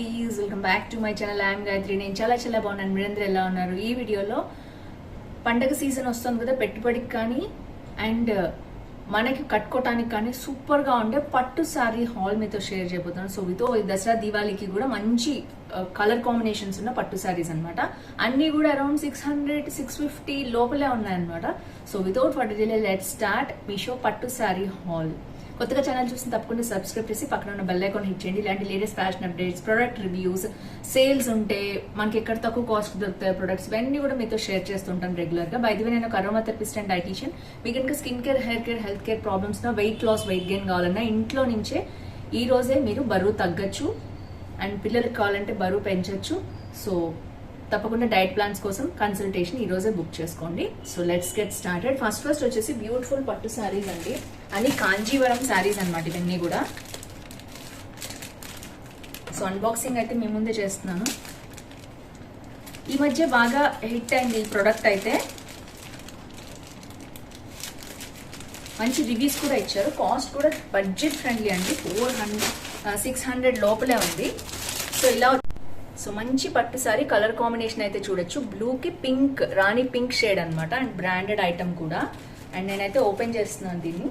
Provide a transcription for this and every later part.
Beauties welcome back to my channel I'm Gayatri నేను చాలా చాలా బాగున్నాను. మీరందరూ ఎలా ఉన్నారు? ఈ వీడియోలో పండగ సీజన్ వస్తుంది కదా పెట్టుబడికి కానీ అండ్ uh, మనకి కట్టుకోవటానికి కానీ సూపర్గా ఉండే పట్టు శారీ హాల్ మీతో షేర్ చేయబోతున్నాను. సో వితో దసరా దీవాళికి కూడా మంచి uh, కలర్ కాంబినేషన్స్ ఉన్న పట్టు శారీస్ అన్నమాట. అన్నీ కూడా around six hundred six fifty లోపలే ఉన్నాయన్నమాట. So without for delay let start Meesho పట్టు శారీ హాల్ కొత్తగా ఛానల్ చూసిన తప్పకుండా సబ్స్క్రైబ్ చేసి పక్కన ఉన్న బెల్ ఐకాన్ హిట్ చేయండి. ఇలాంటి latest fashion updates product reviews sales ఉంటే మనకి ఎక్కడ తక్కువ కాస్ట్ దొరుకుతాయి ప్రొడక్ట్స్ ఇవన్నీ కూడా మీతో షేర్ చేస్తుంటాను రెగ్యులర్గా. బై ది వే నేను కరోనా థెరపిస్ట్ అండ్ డైటీషియన్ మీకు కనుక skin care hair care health care problems weight loss weight gain కావాలన్నా ఇంట్లో నుంచే ఈ రోజే మీరు బరువు తగ్గచ్చు. అండ్ పిల్లలకి కావాలంటే బరువు పెంచవచ్చు సో తప్పకుండా డైట్ ప్లాన్స్ కోసం కన్సల్టేషన్ ఈ రోజే బుక్ చేసుకోండి. So let's get started first first వచ్చేసి బ్యూటిఫుల్ పట్టు శారీస్ అండి. అన్ని కాంజీవరం శారీస్ అన్నమాట ఇవన్నీ కూడా. సో అన్బాక్సింగ్ అయితే మీ ముందే చేస్తున్నాను. ఈ మధ్య బాగా హిట్ అయింది ఈ ప్రోడక్ట్ అయితే. మంచి రివ్యూస్ కూడా ఇచ్చారు. కాస్ట్ కూడా బడ్జెట్ ఫ్రెండ్లీ అండి. ఫోర్ హండ్రెడ్ సిక్స్ హండ్రెడ్ లోపలే ఉంది. సో ఇలా సో మంచి పట్టు సారీ కలర్ కాంబినేషన్ అయితే చూడొచ్చు. బ్లూకి పింక్ రాణి పింక్ షేడ్ అనమాట అండ్ బ్రాండెడ్ ఐటమ్ కూడా. అండ్ నేనైతే ఓపెన్ చేస్తున్నాను దీన్ని.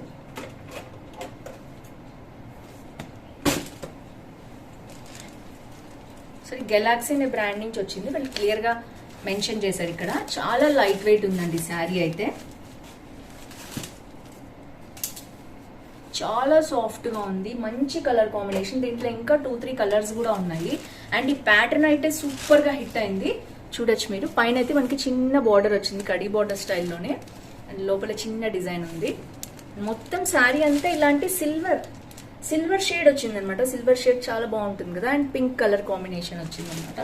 సో గెలాక్సీ అనే బ్రాండ్ నుంచి వచ్చింది. వాళ్ళు క్లియర్గా మెన్షన్ చేశారు ఇక్కడ. చాలా లైట్ వెయిట్ ఉందండి శారీ అయితే. చాలా సాఫ్ట్గా ఉంది. మంచి కలర్ కాంబినేషన్ దీంట్లో ఇంకా టూ త్రీ కలర్స్ కూడా ఉన్నాయి. అండ్ ఈ ప్యాటర్న్ అయితే సూపర్గా హిట్ అయింది. చూడొచ్చు మీరు. పైన అయితే మనకి చిన్న బార్డర్ వచ్చింది కడీ బార్డర్ స్టైల్లోనే అండ్ లోపల చిన్న డిజైన్ ఉంది. మొత్తం శారీ అంతా ఇలాంటి సిల్వర్ సిల్వర్ షేడ్ వచ్చింది అనమాట సిల్వర్ షేడ్ చాలా బాగుంటుంది కదా. అండ్ పింక్ కలర్ కాంబినేషన్ వచ్చింది అనమాట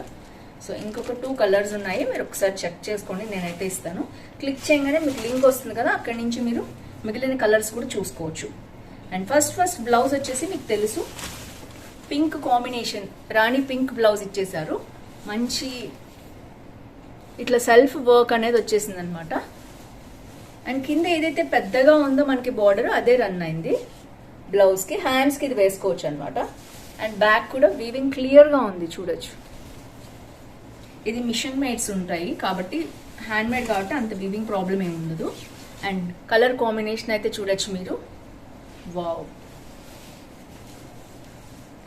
సో ఇంకొక టూ కలర్స్ ఉన్నాయి. మీరు ఒకసారి చెక్ చేసుకోండి. నేనైతే ఇస్తాను. క్లిక్ చేయగానే మీకు లింక్ వస్తుంది కదా. అక్కడి నుంచి మీరు మిగిలిన కలర్స్ కూడా చూసుకోవచ్చు. అండ్ ఫస్ట్ ఫస్ట్ బ్లౌజ్ వచ్చేసి మీకు తెలుసు. పింక్ కాంబినేషన్ రాణి పింక్ బ్లౌజ్ ఇచ్చేసారు మంచి ఇట్లా సెల్ఫ్ వర్క్ అనేది వచ్చేసింది అనమాట అండ్ కింద ఏదైతే పెద్దగా ఉందో మనకి బార్డర్ అదే రన్ అయింది. బ్లౌజ్కి హ్యాండ్స్కి ఇది వేసుకోవచ్చు అనమాట అండ్ బ్యాక్ కూడా వీవింగ్ క్లియర్గా ఉంది చూడొచ్చు. ఇది మిషన్ మేడ్స్ ఉంటాయి కాబట్టి హ్యాండ్ మేడ్ కాబట్టి అంత వీవింగ్ ప్రాబ్లం ఏమి ఉండదు. అండ్ కలర్ కాంబినేషన్ అయితే చూడొచ్చు మీరు. వావ్.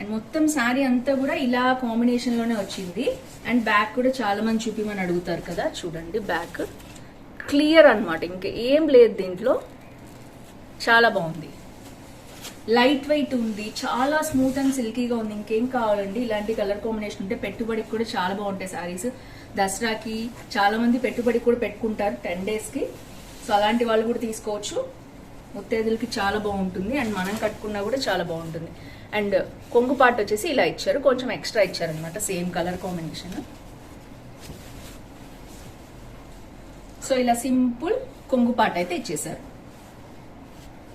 అండ్ మొత్తం శారీ అంతా కూడా ఇలా కాంబినేషన్లోనే వచ్చింది. అండ్ బ్యాక్ కూడా చాలా మంది చూపిమని అడుగుతారు కదా చూడండి బ్యాక్ క్లియర్ అన్నమాట ఇంకా ఏం లేదు దీంట్లో. చాలా బాగుంది. లైట్ వెయిట్ ఉంది చాలా స్మూత్ అండ్ సిల్కీగా ఉంది. ఇంకేం కావాలండి? ఇలాంటి కలర్ కాంబినేషన్ ఉంటే పెట్టుబడికి కూడా చాలా బాగుంటాయి శారీస్ దసరాకి చాలా మంది పెట్టుబడికి కూడా పెట్టుకుంటారు టెన్ డేస్కి సో అలాంటి వాళ్ళు కూడా తీసుకోవచ్చు. ముత్తైదులకి చాలా బాగుంటుంది. అండ్ మనం కట్టుకున్నా కూడా చాలా బాగుంటుంది. అండ్ కొంగు పార్ట్ వచ్చేసి ఇలా ఇచ్చారు. కొంచెం ఎక్స్ట్రా ఇచ్చారనమాట సేమ్ కలర్ కాంబినేషన్. సో ఇలా సింపుల్ కొంగు పార్ట్ అయితే ఇచ్చేసారు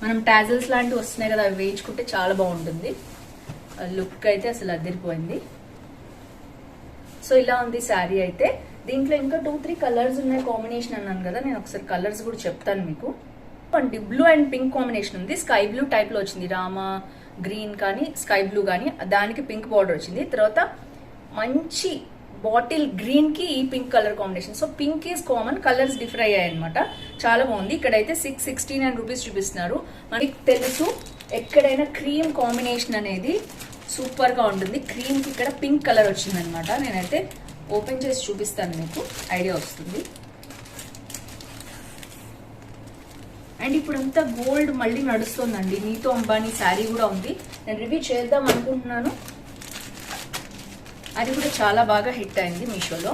మనం టాజల్స్ లాంటివి వస్తున్నాయి కదా అవి వేయించుకుంటే చాలా బాగుంటుంది. లుక్ అయితే అసలు అదిరిపోయింది. సో ఇలా ఉంది శారీ అయితే. దీంట్లో ఇంకా టూ త్రీ కలర్స్ ఉన్నాయి కాంబినేషన్ అన్నాను కదా నేను ఒకసారి కలర్స్ కూడా చెప్తాను మీకు. అండి బ్లూ అండ్ పింక్ కాంబినేషన్ ఉంది. స్కై బ్లూ టైప్లో వచ్చింది. రామా గ్రీన్ కానీ స్కై బ్లూ కానీ దానికి పింక్ బార్డర్ వచ్చింది. తర్వాత మంచి బాటిల్ గ్రీన్కి ఈ pink colour combination so pink is common colours differ అయ్యాయి అనమాట చాలా బాగుంది. ఇక్కడైతే సిక్స్ సిక్స్టీ నైన్ రూపీస్ చూపిస్తున్నారు. మనకి తెలుసు ఎక్కడైనా క్రీమ్ కాంబినేషన్ అనేది సూపర్గా ఉంటుంది. క్రీమ్కి ఇక్కడ పింక్ కలర్ వచ్చింది అనమాట నేనైతే ఓపెన్ చేసి చూపిస్తాను మీకు. ఐడియా వస్తుంది. అండ్ ఇప్పుడు అంతా గోల్డ్ మళ్ళీ నడుస్తుందండి. నీతో అంబానీ శారీ కూడా ఉంది. నేను రివ్యూ చేద్దాం అనుకుంటున్నాను. అది కూడా చాలా బాగా హిట్ అయింది మీషోలో.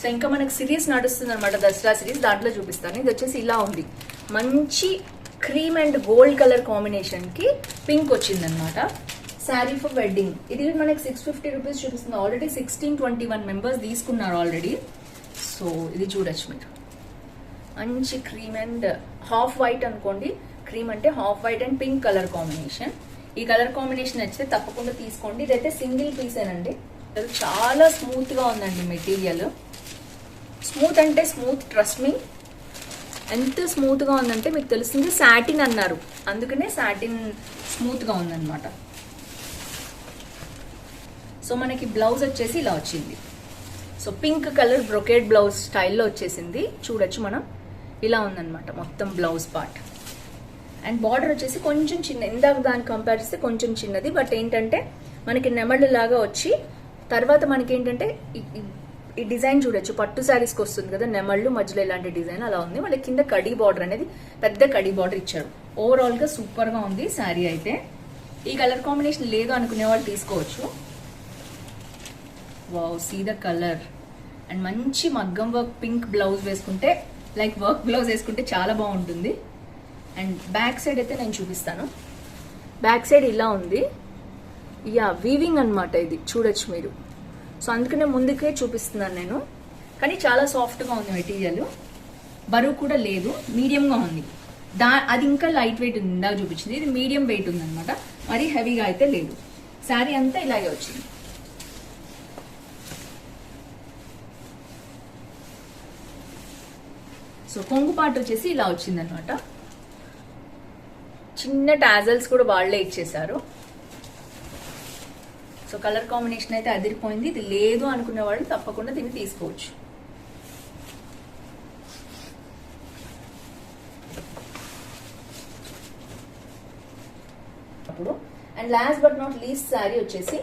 సో ఇంకా మనకు సిరీస్ నడుస్తుంది అనమాట దసరా సిరీస్. దాంట్లో చూపిస్తాను. ఇది వచ్చేసి ఇలా ఉంది. మంచి క్రీమ్ అండ్ గోల్డ్ కలర్ కాంబినేషన్కి పింక్ వచ్చిందనమాట శారీ ఫర్ వెడ్డింగ్. ఇది మనకి సిక్స్ ఫిఫ్టీ రూపీస్ చూపిస్తుంది. Already sixteen twenty one members తీసుకున్నారు ఆల్రెడీ సో ఇది చూడొచ్చు మీరు. మంచి క్రీమ్ అండ్ హాఫ్ వైట్ అనుకోండి. క్రీమ్ అంటే half white and pink colour combination ఈ కలర్ కాంబినేషన్ నచ్చితే తప్పకుండా తీసుకోండి. ఇదైతే సింగిల్ పీసేనండి చాలా స్మూత్గా ఉందండి మెటీరియల్ స్మూత్ అంటే స్మూత్ ట్రస్ట్ మీ ఎంత స్మూత్గా ఉందంటే మీకు తెలుస్తుంది సాటిన్ అన్నారు. అందుకనే సాటిన్ స్మూత్గా ఉందన్నమాట. సో సో మనకి బ్లౌజ్ వచ్చేసి ఇలా వచ్చింది. So pink colour brocade blouse స్టైల్లో వచ్చేసింది. చూడొచ్చు మనం. ఇలా ఉందన్నమాట మొత్తం బ్లౌజ్ పార్ట్ అండ్ బార్డర్ వచ్చేసి కొంచెం చిన్న ఇందాక దాన్ని కంపేర్ చేస్తే కొంచెం చిన్నది బట్ ఏంటంటే మనకి నెమళ్ళు లాగా వచ్చి తర్వాత మనకి ఏంటంటే ఈ- డిజైన్ చూడొచ్చు. పట్టు శారీస్కి వస్తుంది కదా నెమళ్ళు మధ్యలో ఇలాంటి డిజైన్ అలా ఉంది. మళ్ళీ కింద కడీ బార్డర్ అనేది పెద్ద కడీ బార్డర్ ఇచ్చారు. ఓవరాల్గా సూపర్గా ఉంది శారీ అయితే. ఈ కలర్ కాంబినేషన్ లేదు అనుకునే వాళ్ళు తీసుకోవచ్చు. Wow see the colour and మంచి మగ్గం వర్క్ పింక్ బ్లౌజ్ వేసుకుంటే లైక్ వర్క్ బ్లౌజ్ వేసుకుంటే చాలా బాగుంటుంది. అండ్ బ్యాక్ సైడ్ అయితే నేను చూపిస్తాను. బ్యాక్ సైడ్ ఇలా ఉంది. యా వీవింగ్ అన్నమాట ఇది. చూడొచ్చు మీరు. సో అందుకనే ముందుకే చూపిస్తున్నాను నేను. కానీ చాలా సాఫ్ట్గా ఉంది మెటీరియల్ బరువు కూడా లేదు. మీడియంగా ఉంది. దా అది ఇంకా లైట్ వెయిట్ ఉంది ఇందాక చూపించింది. ఇది మీడియం వెయిట్ ఉందన్నమాట. మరీ హెవీగా అయితే లేదు. శారీ అంతా ఇలాగే వచ్చింది. సో కొంగు పాట వచ్చేసి ఇలా వచ్చిందనమాట చిన్న టాజల్స్ కూడా వాళ్ళే ఇచ్చేసారు సో కలర్ కాంబినేషన్ అయితే అదిరిపోయింది. ఇది లేదు అనుకున్న వాళ్ళు తప్పకుండా దీన్ని తీసుకోవచ్చు. అప్పుడు. And last but not least sari వచ్చేసి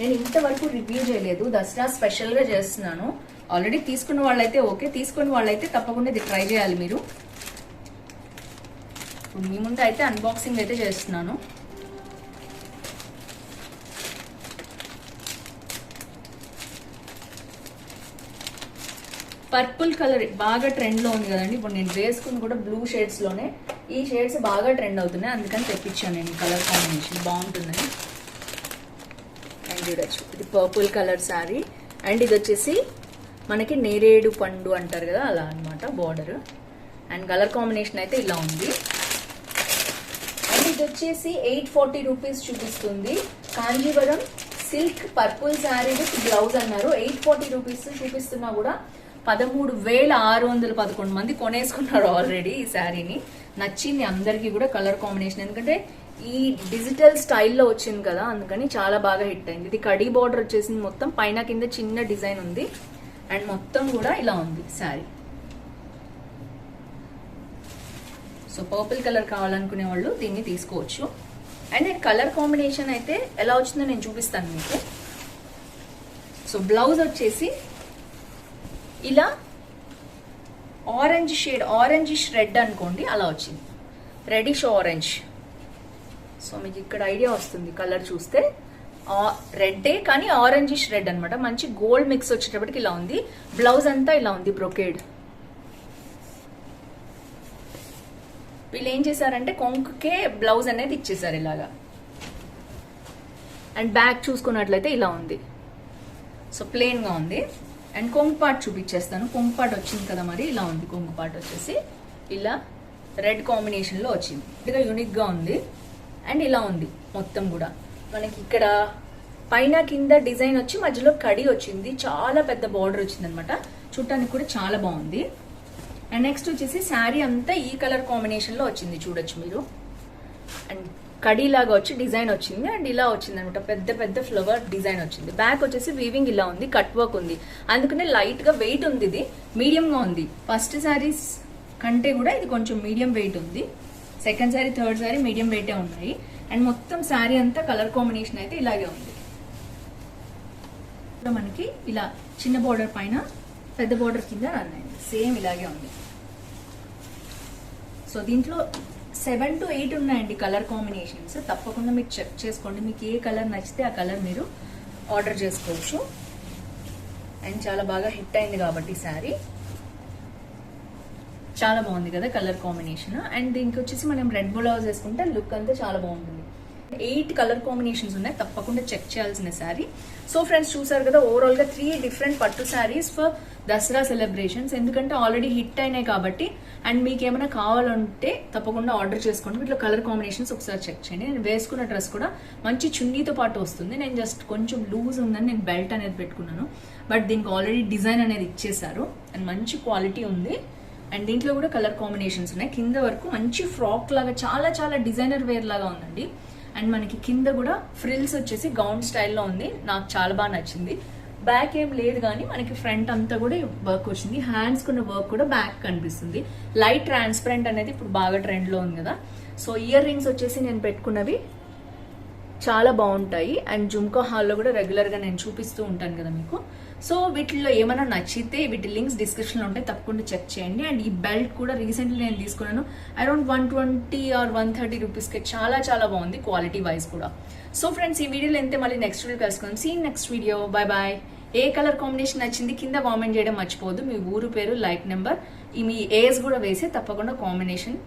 నేను ఇంతవరకు రివ్యూ చేయలేదు. దసరా స్పెషల్గా చేస్తున్నాను. ఆల్రెడీ తీసుకున్న వాళ్ళైతే ఓకే తీసుకున్న వాళ్ళైతే తప్పకుండా ఇది ట్రై చేయాలి మీరు. ఇప్పుడు మీ ముందు అయితే అన్బాక్సింగ్ అయితే చేస్తున్నాను. పర్పుల్ కలర్ బాగా ట్రెండ్లో ఉంది కదండి. ఇప్పుడు నేను వేసుకుని కూడా బ్లూ షేడ్స్లోనే ఈ షేడ్స్ బాగా ట్రెండ్ అవుతున్నాయి. అందుకని తెప్పించాను నేను కలర్ కాంబినేషన్ బాగుంటుందని. అండ్ చూడొచ్చు. ఇది పర్పుల్ కలర్ శారీ అండ్ ఇది వచ్చేసి మనకి నేరేడు పండు అంటారు కదా అలా అన్నమాట బార్డర్ అండ్ కలర్ కాంబినేషన్ అయితే ఇలా ఉంది. అండ్ ఇది వచ్చేసి ఎయిట్ ఫార్టీ రూపీస్ చూపిస్తుంది. Kanjeevaram silk purple sari with blouse అన్నారు. ఎయిట్ ఫార్టీ రూపీస్ చూపిస్తున్నా కూడా పదమూడు వేల ఆరు వందల పదకొండు మంది కొనేసుకున్నారు ఆల్రెడీ ఈ శారీని నచ్చింది అందరికీ కూడా కలర్ కాంబినేషన్ ఎందుకంటే ఈ డిజిటల్ స్టైల్లో వచ్చింది కదా అందుకని చాలా బాగా హిట్ అయింది. ఇది కడీ బార్డర్ వచ్చేసింది మొత్తం. పైన కింద చిన్న డిజైన్ ఉంది. అండ్ మొత్తం కూడా ఇలా ఉంది శారీ. సో పర్పుల్ కలర్ కావాలనుకునే వాళ్ళు దీన్ని తీసుకోవచ్చు. అండ్ నేను కలర్ కాంబినేషన్ అయితే ఎలా వచ్చిందో నేను చూపిస్తాను మీకు. సో బ్లౌజ్ వచ్చేసి ఇలా ఆరెంజ్ షేడ్ ఆరెంజ్ రెడ్ అనుకోండి అలా వచ్చింది. రెడిష్ ఆరెంజ్ సో మీకు ఇక్కడ ఐడియా వస్తుంది కలర్ చూస్తే. రెడ్డే కానీ ఆరెంజిష్ రెడ్ అనమాట మంచి గోల్డ్ మిక్స్ వచ్చేటప్పటికి ఇలా ఉంది. బ్లౌజ్ అంతా ఇలా ఉంది బ్రొకేడ్. వీళ్ళు ఏం చేశారంటే కొంకుకే బ్లౌజ్ అనేది ఇచ్చేసారు ఇలాగా. అండ్ బ్యాక్ చూసుకున్నట్లయితే ఇలా ఉంది. సో ప్లెయిన్గా ఉంది. అండ్ కొంగు పార్ట్ చూపించేస్తాను. కొంగు పార్ట్ వచ్చింది కదా మరి ఇలా ఉంది కొంగు పార్ట్ వచ్చేసి. ఇలా రెడ్ కాంబినేషన్లో వచ్చింది. ఇదిగా యూనిక్గా ఉంది. అండ్ ఇలా ఉంది మొత్తం కూడా. మనకి ఇక్కడ పైన కింద డిజైన్ వచ్చి మధ్యలో కడి వచ్చింది. చాలా పెద్ద బార్డర్ వచ్చింది అనమాట చూడటానికి కూడా చాలా బాగుంది. అండ్ నెక్స్ట్ వచ్చేసి శారీ అంతా ఈ కలర్ కాంబినేషన్లో వచ్చింది చూడొచ్చు మీరు. అండ్ కడీలాగా వచ్చి డిజైన్ వచ్చింది. అండ్ ఇలా వచ్చింది అనమాట పెద్ద పెద్ద ఫ్లవర్ డిజైన్ వచ్చింది. బ్యాక్ వచ్చేసి వీవింగ్ ఇలా ఉంది. కట్ వర్క్ ఉంది. అందుకనే లైట్గా వెయిట్ ఉంది ఇది. మీడియం గా ఉంది. ఫస్ట్ శారీస్ కంటే కూడా ఇది కొంచెం మీడియం వెయిట్ ఉంది. Second sari third sari medium వెయిటే ఉన్నాయి. అండ్ మొత్తం శారీ అంతా కలర్ కాంబినేషన్ అయితే ఇలాగే ఉంది. మనకి ఇలా చిన్న బార్డర్ పైన పెద్ద బార్డర్ కింద రన్ అయింది. సేమ్ ఇలాగే ఉంది. సో దీంట్లో సెవెన్ టు ఎయిట్ ఉన్నాయండి కలర్ కాంబినేషన్స్ తప్పకుండా మీరు చెక్ చేసుకోండి. మీకు ఏ కలర్ నచ్చితే ఆ కలర్ మీరు ఆర్డర్ చేసుకోవచ్చు. అండ్ చాలా బాగా హిట్ అయింది కాబట్టి శారీ. చాలా బాగుంది కదా కలర్ కాంబినేషన్. అండ్ దీనికి వచ్చేసి మనం రెడ్ బ్లౌజ్ వేసుకుంటే లుక్ అంతా చాలా బాగుంటుంది. ఎయిట్ కలర్ కాంబినేషన్స్ ఉన్నాయి. తప్పకుండా చెక్ చేయాల్సిన శారీ. సో ఫ్రెండ్స్ చూసారు కదా ఓవరాల్గా త్రీ డిఫరెంట్ పట్టు శారీస్ ఫర్ దసరా సెలబ్రేషన్స్ ఎందుకంటే ఆల్రెడీ హిట్ అయినాయి కాబట్టి అండ్ మీకు ఏమైనా కావాలంటే తప్పకుండా ఆర్డర్ చేసుకోండి. వీటిలో కలర్ కాంబినేషన్స్ ఒకసారి చెక్ చేయండి. నేను వేసుకున్న డ్రెస్ కూడా మంచి చున్నీతో పాటు వస్తుంది. నేను జస్ట్ కొంచెం లూజ్ ఉందని నేను బెల్ట్ అనేది పెట్టుకున్నాను. బట్ దీనికి ఆల్రెడీ డిజైన్ అనేది ఇచ్చేసారు అండ్ మంచి క్వాలిటీ ఉంది. అండ్ దీంట్లో కూడా కలర్ కాంబినేషన్స్ ఉన్నాయి. కింద వరకు మంచి ఫ్రాక్ లాగా చాలా చాలా డిజైనర్ వేర్ లాగా ఉందండి. అండ్ మనకి కింద కూడా ఫ్రిల్స్ వచ్చేసి గౌన్ స్టైల్లో ఉంది. నాకు చాలా బాగా నచ్చింది. బ్యాక్ ఏం లేదు కానీ మనకి ఫ్రంట్ అంతా కూడా వర్క్ వచ్చింది. హ్యాండ్స్ కున్న వర్క్ కూడా బ్యాక్ కనిపిస్తుంది. లైట్ ట్రాన్స్పరెంట్ అనేది ఇప్పుడు బాగా ట్రెండ్లో ఉంది కదా. సో ఇయర్ రింగ్స్ వచ్చేసి నేను పెట్టుకున్నవి చాలా బాగుంటాయి. అండ్ జుమ్కా హాల్లో కూడా రెగ్యులర్గా నేను చూపిస్తూ ఉంటాను కదా మీకు. సో వీటిల్లో ఏమైనా నచ్చితే వీటి లింక్స్ డిస్క్రిప్షన్లో ఉంటే తప్పకుండా చెక్ చేయండి. అండ్ ఈ బెల్ట్ కూడా రీసెంట్లీ నేను తీసుకున్నాను. Around one twenty or one thirty రూపీస్కి చాలా చాలా బాగుంది క్వాలిటీ వైజ్ కూడా. సో ఫ్రెండ్స్ ఈ వీడియోలో అయితే మళ్ళీ నెక్స్ట్ వీడియో కలుసుకుందాం. See next video bye bye ఏ కలర్ కాంబినేషన్ నచ్చింది కింద కామెంట్ చేయడం మర్చిపోవద్దు. మీ ఊరు పేరు లైక్ నెంబర్ ఈ మీ ఏజ్ కూడా వేసి తప్పకుండా కాంబినేషన్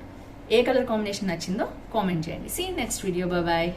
ఏ కలర్ కాంబినేషన్ నచ్చిందో కామెంట్ చేయండి. See next video bye bye